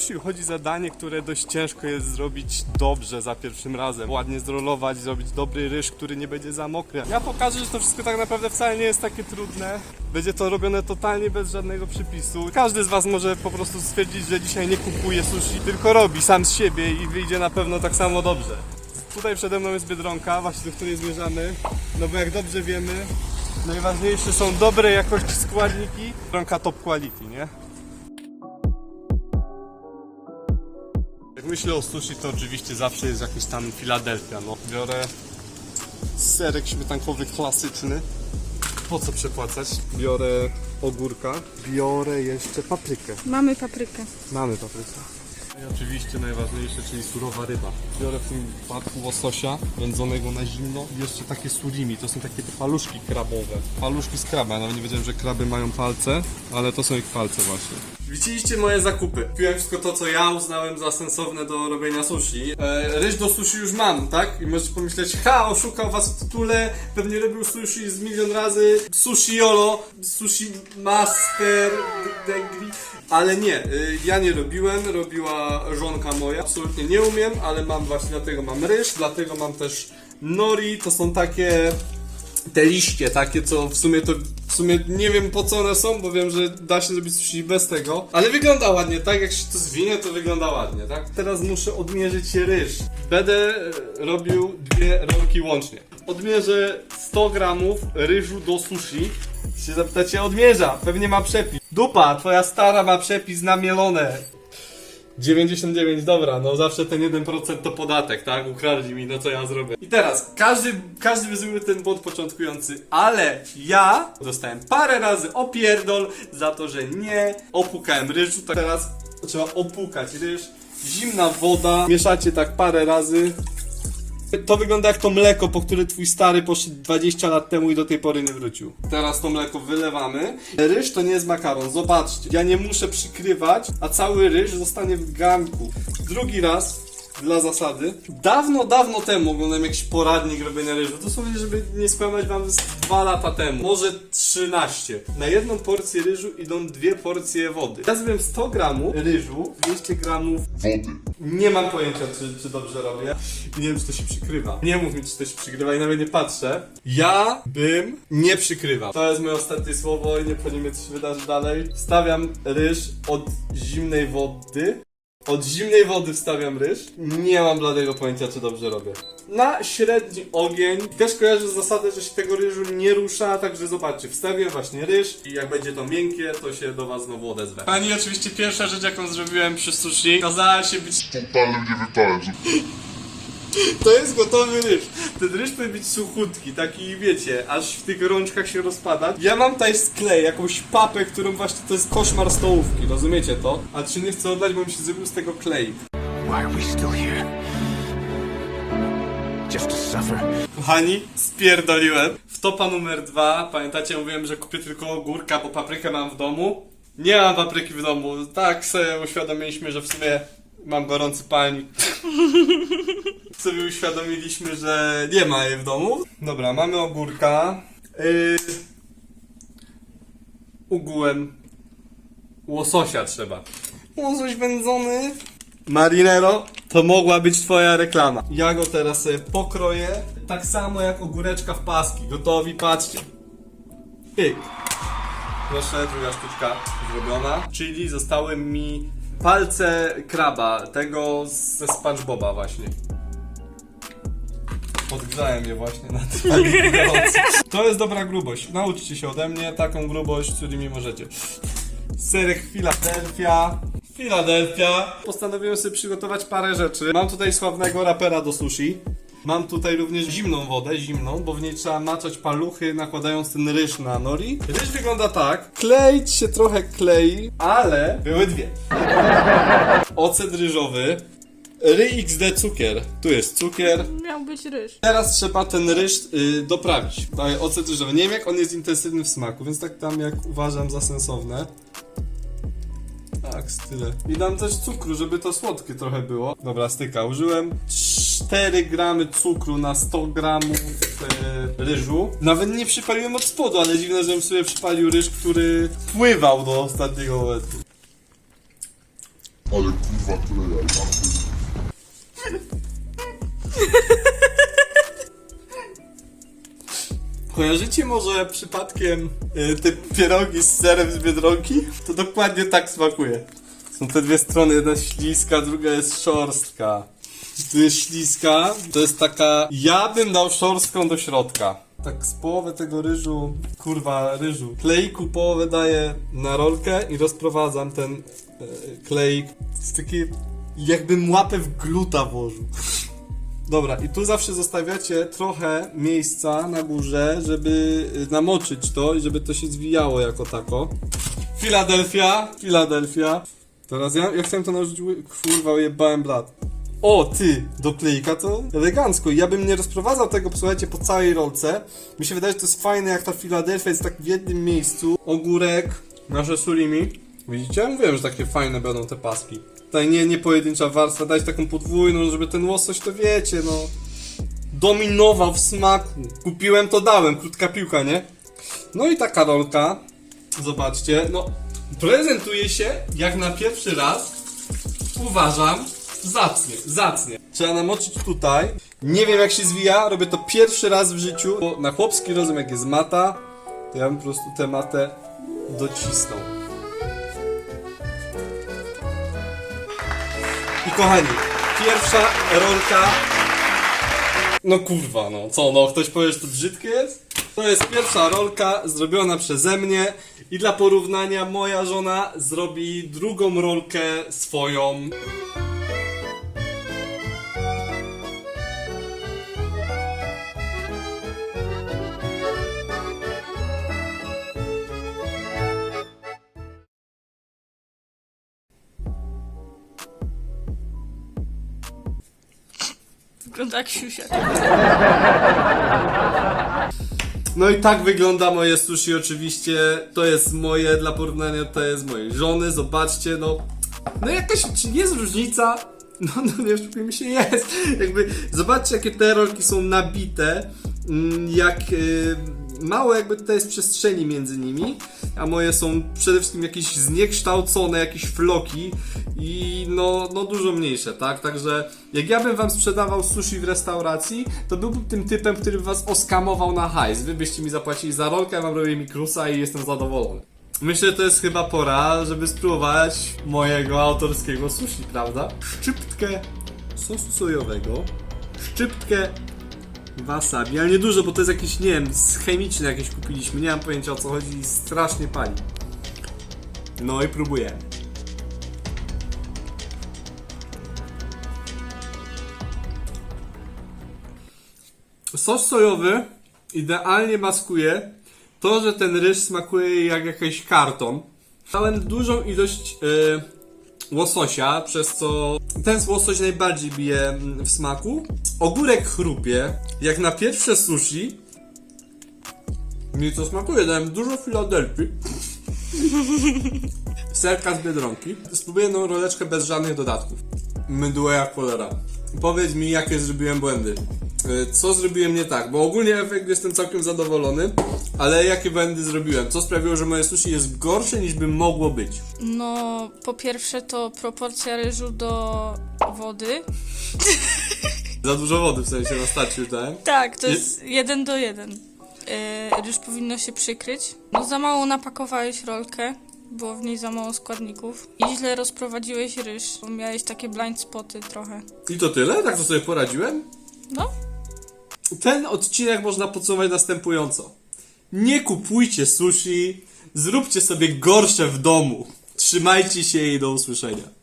sushi chodzi zadanie, które dość ciężko jest zrobić dobrze za pierwszym razem. Ładnie zrolować, zrobić dobry ryż, który nie będzie za mokry. Ja pokażę, że to wszystko tak naprawdę wcale nie jest takie trudne. Będzie to robione totalnie bez żadnego przypisu. Każdy z Was może po prostu stwierdzić, że dzisiaj nie kupuje sushi, tylko robi sam z siebie i wyjdzie na pewno tak samo dobrze. Tutaj przede mną jest Biedronka, właśnie do której zmierzamy. No bo jak dobrze wiemy, najważniejsze są dobre jakości składniki. Biedronka top quality, nie? Myślę o sushi, to oczywiście zawsze jest jakieś tam Philadelphia, no. Biorę serek śmietankowy klasyczny. Po co przepłacać? Biorę ogórka, biorę jeszcze paprykę. Mamy paprykę. Mamy paprykę. I oczywiście najważniejsze, czyli surowa ryba. Biorę w tym przypadku łososia wędzonego na zimno i jeszcze takie surimi, to są takie paluszki krabowe. Paluszki z kraba, ja nawet nie wiedziałem, że kraby mają palce, ale to są ich palce właśnie. Widzieliście moje zakupy. Kupiłem wszystko to, co ja uznałem za sensowne do robienia sushi. E, ryż do sushi już mam, tak? I możecie pomyśleć, ha, oszukał was w tytule, pewnie robił sushi z milion razy. Sushi Yolo, sushi master degree. Ale nie, y, ja nie robiłem, robiła żonka moja. Absolutnie nie umiem, ale mam właśnie dlatego mam ryż, dlatego mam też nori. To są takie te liście takie, co w sumie to w sumie nie wiem po co one są, bo wiem, że da się zrobić sushi bez tego, ale wygląda ładnie, tak jak się to zwinie, to wygląda ładnie, tak? Teraz muszę odmierzyć ryż. Będę e, robił dwie rolki łącznie. Odmierzę 100 gramów ryżu do sushi. Się zapytacie, odmierza, pewnie ma przepis. Dupa, twoja stara ma przepis na mielone. 99, dobra, no zawsze ten 1% to podatek, tak? Ukradli mi, no co ja zrobię. I teraz, każdy, każdy wyzuje ten błąd początkujący, ale ja dostałem parę razy opierdol za to, że nie opukałem ryżu, to teraz trzeba opukać ryż. Zimna woda, mieszacie tak parę razy. To wygląda jak to mleko, po które twój stary poszedł 20 lat temu i do tej pory nie wrócił. Teraz to mleko wylewamy. Ryż to nie jest makaron, zobaczcie. Ja nie muszę przykrywać, a cały ryż zostanie w garnku. Drugi raz, dla zasady. Dawno, dawno temu oglądałem jakiś poradnik robienia ryżu. Dosłownie, żeby nie skłamać wam z dwa lata temu. Może 13. Na jedną porcję ryżu idą dwie porcje wody. Ja zrobiłem 100 gramów ryżu, 200 gramów wody. nie mam pojęcia, czy, czy dobrze robię. Nie wiem, czy to się przykrywa. Nie mów mi, czy to się przykrywa i nawet nie patrzę. Ja bym nie przykrywał. To jest moje ostatnie słowo i nie powinien co się wydarzy dalej. Stawiam ryż od zimnej wody. Od zimnej wody wstawiam ryż. Nie mam bladego pojęcia, czy dobrze robię. Na średni ogień. Też kojarzę zasadę, że się tego ryżu nie rusza, także zobaczcie, wstawię właśnie ryż i jak będzie to miękkie, to się do was znowu odezwę. Pani, oczywiście pierwsza rzecz, jaką zrobiłem przy sushi, okazała się być Totalnym niewypałem. To jest gotowy ryż. Ten ryż powinien być suchutki, taki wiecie, aż w tych rączkach się rozpada. Ja mam tutaj sklej, jakąś papę, którą właśnie to jest koszmar stołówki, rozumiecie to? A czy nie chcę oddać, bo mi się zrobił z tego klej. Why are we still here? Just to suffer? Kochani, spierdoliłem. W topa numer dwa, pamiętacie, mówiłem, że kupię tylko ogórka, bo paprykę mam w domu. Nie mam papryki w domu. Tak sobie uświadomiliśmy, że w sumie mam gorący palnik. sobie uświadomiliśmy, że nie ma jej w domu. Dobra, mamy ogórka. Yy... Ugułem łososia trzeba. Łosoś wędzony. Marinero, to mogła być twoja reklama. Ja go teraz sobie pokroję, tak samo jak ogóreczka w paski. Gotowi, patrzcie. Pyk. Proszę, druga sztuczka zrobiona. Czyli zostały mi palce kraba, tego ze SpongeBoba właśnie. Odgrzałem je właśnie na gorącym. To jest dobra grubość. Nauczcie się ode mnie taką grubość, którymi możecie. Serek Philadelphia. Philadelphia. Postanowiłem sobie przygotować parę rzeczy. Mam tutaj sławnego rapera do sushi. Mam tutaj również zimną wodę, zimną, bo w niej trzeba maczać paluchy, nakładając ten ryż na nori. Ryż wygląda tak. Kleić się trochę klei, ale były dwie. Ocet ryżowy. Ry XD cukier. Tu jest cukier. Miał być ryż. Teraz trzeba ten ryż y, doprawić. Daję ocet ryżowy. Nie wiem jak on jest intensywny w smaku, więc tak tam jak uważam za sensowne. Tak, tyle. I dam też cukru, żeby to słodkie trochę było. Dobra, styka. Użyłem 4 gramy cukru na 100 gramów e, ryżu. Nawet nie przypaliłem od spodu, ale dziwne, żebym sobie przypalił ryż, który pływał do ostatniego momentu. Ale kurwa kleja, ja pierdolę. Kojarzycie może przypadkiem y, te pierogi z serem z Biedronki? To dokładnie tak smakuje. Są te dwie strony, jedna śliska, druga jest szorstka. Tu jest śliska, to jest taka... Ja bym dał szorstką do środka. Tak z połowę tego ryżu, kurwa ryżu, kleiku połowę daję na rolkę i rozprowadzam ten e, kleik. To jest taki... Jakbym łapę w gluta włożył. Dobra, i tu zawsze zostawiacie trochę miejsca na górze, żeby y, namoczyć to i żeby to się zwijało jako tako. Filadelfia, Filadelfia. Teraz ja, ja chciałem to ły- kurwa, ujebałem blat. O, ty, do klejka to elegancko. Ja bym nie rozprowadzał tego, słuchajcie, po całej rolce. Mi się wydaje, że to jest fajne, jak ta Filadelfia jest tak w jednym miejscu. Ogórek, nasze surimi. Widzicie? Mówiłem, że takie fajne będą te paski. Tutaj nie, nie pojedyncza warstwa, dać taką podwójną, żeby ten łosoś, to wiecie, no dominował w smaku. Kupiłem, to dałem, krótka piłka, nie? No i taka rolka, zobaczcie, no prezentuje się jak na pierwszy raz, uważam, zacnie, zacnie. Trzeba namoczyć tutaj, nie wiem jak się zwija, robię to pierwszy raz w życiu, bo na chłopski rozum jak jest mata, to ja bym po prostu tę matę docisnął. Kochani, pierwsza rolka no kurwa, no co, no ktoś powie, że to brzydkie jest? To jest pierwsza rolka zrobiona przeze mnie i dla porównania moja żona zrobi drugą rolkę swoją. Wygląda jak siusiak. No i tak wygląda moje sushi oczywiście. To jest moje, dla porównania to jest mojej żony, zobaczcie, no. No jakaś, czy jest różnica? No, no nie oszukujmy się, jest. Jakby, zobaczcie jakie te rolki są nabite, mm, jak y, mało jakby tutaj jest przestrzeni między nimi, a moje są przede wszystkim jakieś zniekształcone, jakieś floki i no, no dużo mniejsze, tak? Także jak ja bym wam sprzedawał sushi w restauracji, to byłbym tym typem, który by was oskamował na hajs. Wy byście mi zapłacili za rolkę, ja wam robię mikrusa i jestem zadowolony. Myślę, że to jest chyba pora, żeby spróbować mojego autorskiego sushi, prawda? Szczyptkę sosu sojowego, szczyptkę wasabi, ale nie dużo, bo to jest jakieś, nie wiem, chemiczne jakieś kupiliśmy, nie mam pojęcia o co chodzi i strasznie pali. No i próbujemy. Sos sojowy idealnie maskuje to, że ten ryż smakuje jak jakiś karton. Dałem dużą ilość e, łososia, przez co ten łosoś najbardziej bije mm, w smaku. Ogórek chrupie, jak na pierwsze sushi. Mi to smakuje, dałem dużo Filadelfii. Serka z Biedronki. Spróbuję tą roleczkę bez żadnych dodatków. Mydło jak cholera. Powiedz mi, jakie zrobiłem błędy. Y, Co zrobiłem nie tak? Bo ogólnie efekt jestem całkiem zadowolony, ale jakie błędy zrobiłem? Co sprawiło, że moje sushi jest gorsze niż by mogło być? No, po pierwsze to proporcja ryżu do wody. Za dużo wody w sensie na starcie już dałem. Tak, to Je- jest jeden do jeden. Yy, ryż powinno się przykryć. No, za mało napakowałeś rolkę, było w niej za mało składników. I źle rozprowadziłeś ryż, bo miałeś takie blind spoty trochę. I to tyle? Tak to sobie poradziłem? No, Ten odcinek można podsumować następująco. Nie kupujcie sushi, zróbcie sobie gorsze w domu. Trzymajcie się i do usłyszenia.